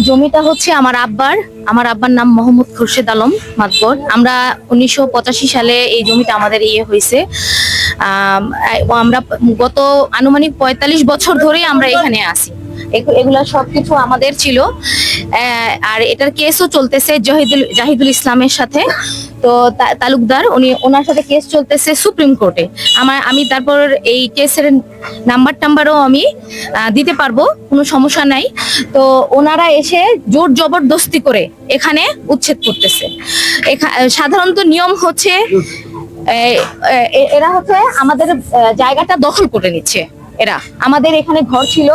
জমিটা হচ্ছে আমার আব্বার। আমার আব্বার নাম মোহাম্মদ খুরশেদ আলম মাতবর। আমরা উনিশশো পঁচাশি সালে এই জমিটা আমাদের ইয়ে হয়েছে। আমরা গত আনুমানিক পঁয়তাল্লিশ বছর ধরে আমরা এখানে আসি এগু- এগুলা সবকিছু আমাদের ছিল। আর এটার কেসও চলতেছে জাহিদুল জাহিদুল ইসলামের সাথে। তো তালুকদার, উনি ওনার সাথে কেস চলতেছে সুপ্রিম কোর্টে। আমার আমি তারপর এই কেসের নাম্বার টাম্বারও আমি দিতে পারব, কোনো সমস্যা নাই। তো ওনারা এসে জোর জবরদস্তি করে এখানে উচ্ছেদ করতেছে। সাধারণত নিয়ম হচ্ছে এরা হচ্ছে আমাদের জায়গাটা দখল করে নিচ্ছে। এরা আমাদের এখানে ঘর ছিল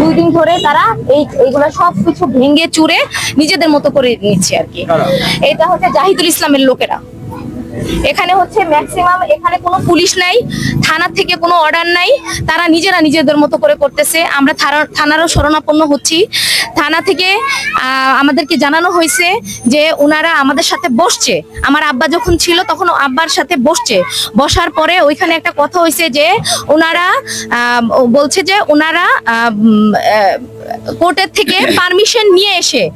দুই দিন ধরে তারা এই এইগুলো সব কিছু ভেঙে চুরে নিজেদের মতো করে নিচ্ছে আর কি। এটা হচ্ছে জাহিদুল ইসলামের লোকেরা। এখানে হচ্ছে ম্যাক্সিমাম এখানে কোনো পুলিশ নাই থানা থেকে কোনো অর্ডার নাই, তারা নিজেরা নিজেদের মতো করে করতেছে। আমরা থানা- থানারও শরণাপন্ন হচ্ছি। থানা থেকে আমাদেরকে জানানো হয়েছে যে ওনারা আমাদের সাথে বসছে। আমার আব্বা যখন ছিল তখন আব্বার সাথে বসছে। বসার পরে ওইখানে একটা কথা হয়েছে যে ওনারা বলছে যে ওনারা কোর্টের থেকে পারমিশন নিয়ে এসে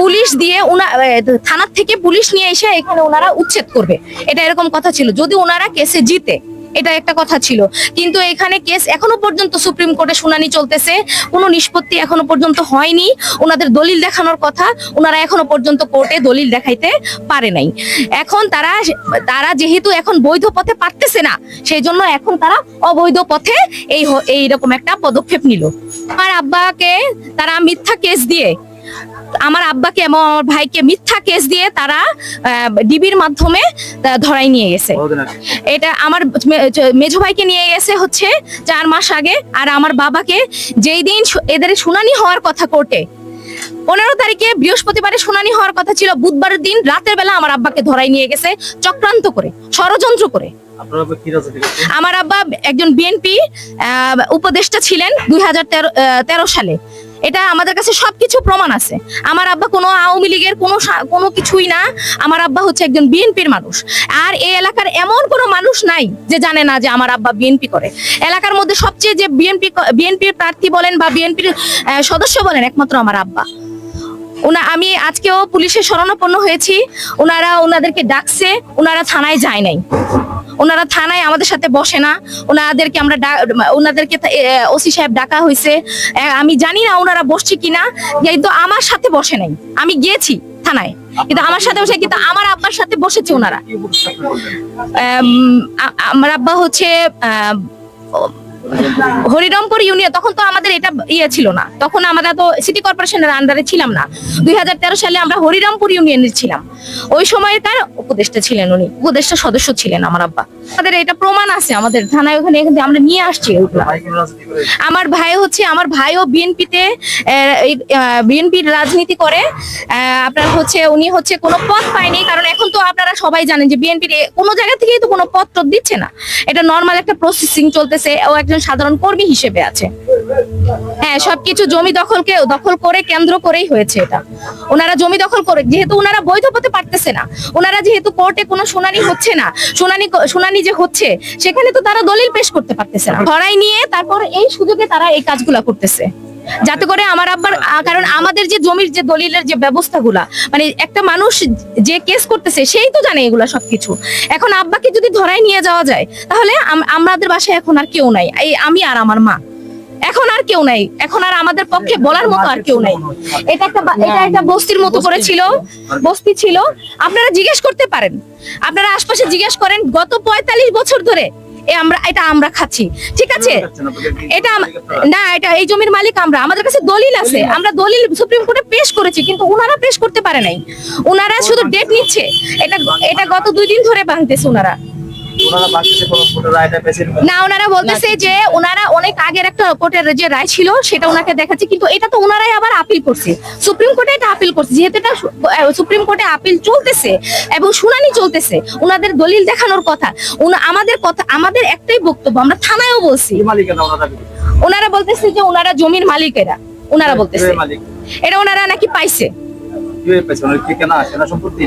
পুলিশ দিয়ে ওনা থানার থেকে পুলিশ নিয়ে এসে এখানে ওনারা উচ্ছেদ করবে। এটা এরকম কথা ছিল। যদি ওনারা কেসে জিতে, এটা একটা কথা ছিল। কিন্তু এখানে কেস এখনও পর্যন্ত সুপ্রিম কোর্টে শুনানি চলতেছে। কোনো নিষ্পত্তি এখনও পর্যন্ত হয়নি। ওনাদের দলিল দেখানোর কথা ওনারা এখনও পর্যন্ত কোর্টে দলিল দেখাইতে পারে নাই। এখন তারা তারা যেহেতু এখন বৈধ পথে পারতেছে না সেই জন্য এখন তারা অবৈধ পথে এই এইরকম একটা পদক্ষেপ নিল। আমার আব্বাকে, তারা মিথ্যা কেস দিয়ে আমার আব্বাকে এবং আমার ভাইকে মিথ্যা কেস দিয়ে তারা ডিবির মাধ্যমে ধরাই নিয়ে গেছে। এটা আমার মে- চ- মেজো ভাইকে নিয়ে গেছে হচ্ছে চার মাস আগে। আর আমার বাবাকে যেই দিন এদের শুনানি হওয়ার কথা কোর্টে পনেরো তারিখে বৃহস্পতিবারে শুনানি হওয়ার কথা ছিল বুধবারের দিন রাতের বেলা আমার আব্বাকে ধরাই নিয়ে গেছে চক্রান্ত করে ষড়যন্ত্র করে। আমার আব্বা একজন বিএনপি উপদেষ্টা ছিলেন দুই হাজার তেরো সালে। এটা আমাদের কাছে সবকিছু প্রমাণ আছে। আমার আব্বা কোনো আওয়ামী লীগের কোনো কোনো কিছুই না। আমার আব্বা হচ্ছে একজন বিএনপির মানুষ। আর এই এলাকার এমন কোনো মানুষ নাই যে জানে না যে আমার আব্বা বিএনপি করে। এলাকার মধ্যে সবচেয়ে যে বিএনপি বিএনপির প্রার্থী বলেন বা বিএনপির সদস্য বলেন একমাত্র আমার আব্বা। ওনা, আমি আজকেও পুলিশের শরণাপন্ন হয়েছি। ওনারা ওনাদেরকে ডাকছে, ওনারা থানায় যায় নাই। ওনারা থানায় আমাদের সাথে বসে না। ওনাদেরকে আমরা ওনাদেরকে ওসি সাহেব ডাকা হয়েছে। আমি জানি না ওনারা বসছে কিনা, কিন্তু আমার সাথে বসে নাই। আমি গিয়েছি থানায়, কিন্তু আমার সাথে বসে কিন্তু আমার আব্বার সাথে বসেছে ওনারা। আমার আব্বা হচ্ছে হরিরামপুর ইউনিয়ন, তখন তো আমাদের এটা ইয়ে ছিল না। তখন আমরা তো সিটি কর্পোরেশনের আন্ডারে ছিলাম না। দুই হাজার তেরো সালে আমরা হরিরামপুর ইউনিয়নে ছিলাম। ওই সময়কার উপদেষ্টা ছিলেন উনি, উপদেষ্টা সদস্য ছিলেন আমার আব্বা। আমাদের এটা প্রমাণ আছে, আমাদের থানায় ওখানে এখান আমরা নিয়ে আসছি আমার ভাই হচ্ছে, আমার ভাইও বিএনপিতে বিএনপির রাজনীতি করে আপনার হচ্ছে, উনি হচ্ছে কোনো পদ পায়নি, কারণ এখন তো আপনারা সবাই জানেন যে বিএনপির কোনো জায়গা থেকেই তো কোনো টদ দিচ্ছে না। এটা নর্মাল একটা প্রসেসিং চলতেছে, ও একজন সাধারণ কর্মী হিসেবে আছে। হ্যাঁ সবকিছু জমি দখলকে, দখল করে, কেন্দ্র করেই হয়েছে এটা। ওনারা জমি দখল করে, যেহেতু ওনারা বৈধ পথে পারতেছে না। ওনারা যেহেতু কোর্টে কোনো শুনানি হচ্ছে না, শুনানি শুনানি যে হচ্ছে, সেখানে তো তারা দলিল পেশ করতে পারতেছে না। ধরাই নিয়ে তারপর এই সুযোগে তারা এই কাজগুলা করতেছে। যাতে করে আমার আব্বার কারণ আমাদের যে জমির যে দলিলের যে ব্যবস্থাগুলা মানে একটা মানুষ যে কেস করতেছে, সেই তো জানে এগুলা সবকিছু। এখন আব্বাকে যদি ধরাই নিয়ে যাওয়া যায়, তাহলে আমাদের বাসায় এখন আর কেউ নাই। এই আমি আর আমার মা। এখন আর কেউ নাই। এখন আর আমাদের পক্ষে বলার মতো আর কেউ নাই। এটা একটা এটা একটা বস্তির মতো করে ছিল বস্তি ছিল। আপনারা জিজ্ঞেস করতে পারেন। আপনারা আশপাশে জিজ্ঞেস করেন গত পঁয়তাল্লিশ বছর ধরে এ আমরা এটা আমরা খাচ্ছি। ঠিক আছে? এটা না এটা এই জমির মালিক আমরা। আমাদের কাছে দলিল আছে। আমরা দলিল সুপ্রিম কোর্টে পেশ করেছি কিন্তু ওনারা পেশ করতে পারে নাই। ওনারা শুধু ডেট নিচ্ছে। এটা এটা গত দুই দিন ধরে ভাঙতেছে ওনারা ওনারা বাংলাদেশে কোনো কোর্টের রায়টা পেয়েছে না ওনারা বলতেছে যে ওনারা অনেক আগের একটা কোর্টের যে রায় ছিল সেটা ওনাকে দেখাচ্ছে কিন্তু এটা তো ওনারাই আবার আপিল করছে। সুপ্রিম কোর্টে এটা আপিল করছে যেহেতু এটা সুপ্রিম কোর্টে আপিল চলতেছে এবং শুনানি চলতেছে ওনাদের দলিল দেখানোর কথা। আমাদের কথা আমাদের একটাই বক্তব্য আমরা থানায়ও বলছি। ওনারা বলতেছে যে ওনারা জমির মালিকেরা ওনারা বলতেছে। এটা ওনারা নাকি পাইছে?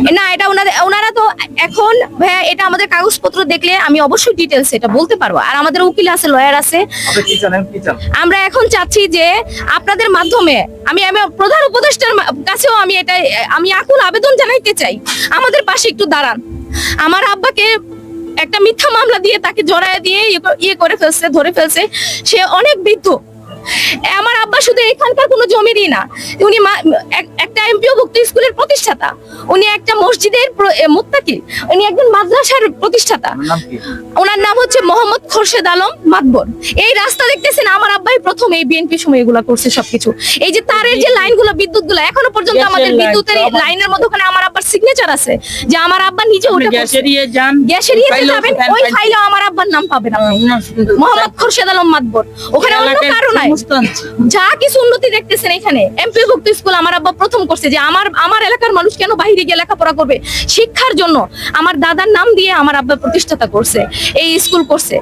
না। না এটা ওনাদের ওনারা তো এখন ভাইয়া এটা আমাদের কাগজপত্র দেখলে আমি অবশ্যই ডিটেলস এটা বলতে পারব। আর আমাদের উকিল আছে লয়ার আছে। আমরা এখন চাচ্ছি যে আপনাদের মাধ্যমে আমি প্রধান উপদেষ্টার কাছেও আমি এটা আমি আকুল আবেদন জানাইতে চাই। আমাদের পাশে একটু দাঁড়ান। আমার আব্বাকে একটা মিথ্যা মামলা দিয়ে তাকে জড়ায় দিয়ে ইয়ে ইয়ে করে ফেলছে ধরে ফেলছে। সে অনেক বৃদ্ধ। আমার আব্বা শুধু এখানকার কোনো জমিরই না উনি একটা এমপিও ভুক্ত স্কুলের প্রতিষ্ঠাতা উনি একটা মসজিদের প্র- উনি একজন মাদ্রাসার প্রতিষ্ঠাতা। আপনার নাম কি? ওনার নাম হচ্ছে মোহাম্মদ খোরশেদ আলম মাতবর। এই রাস্তা দেখতেছেন আমার আব্বাই প্রথম এই বিএনপি সময় এগুলা করছে সবকিছু। এই যে তারের যে লাইনগুলো বিদ্যুৎ গুলো এখনও পর্যন্ত আমাদের বিদ্যুতের লাইনের মধ্যে ওখানে আমার আব্বার সিগনেচার আছে যে আমার আব্বা নিজে ওটা গ্যাসের ইয়ে যান গ্যাসের ফাইলও যাবেন ওই ফাইল- ফাইলেও আমার আব্বার নাম পাবেন আপনি। মোহাম্মদ খোরশেদ আলম মাতবর। ওখানে অন্য এলাকায় কারও নাই। যা কিছু উন্নতি দেখতেছেন এখানে। এমপি ভুক্ত স্কুল আমার আব্বা প্রথম করছে যে আমার আমার এলাকার মানুষ কেন বাইরে গিয়ে লেখাপড়া করবে? শিক্ষার জন্য আমার দাদার নাম দিয়ে আমার আব্বা প্রতিষ্ঠাতা করছে, এই স্কুল করছে।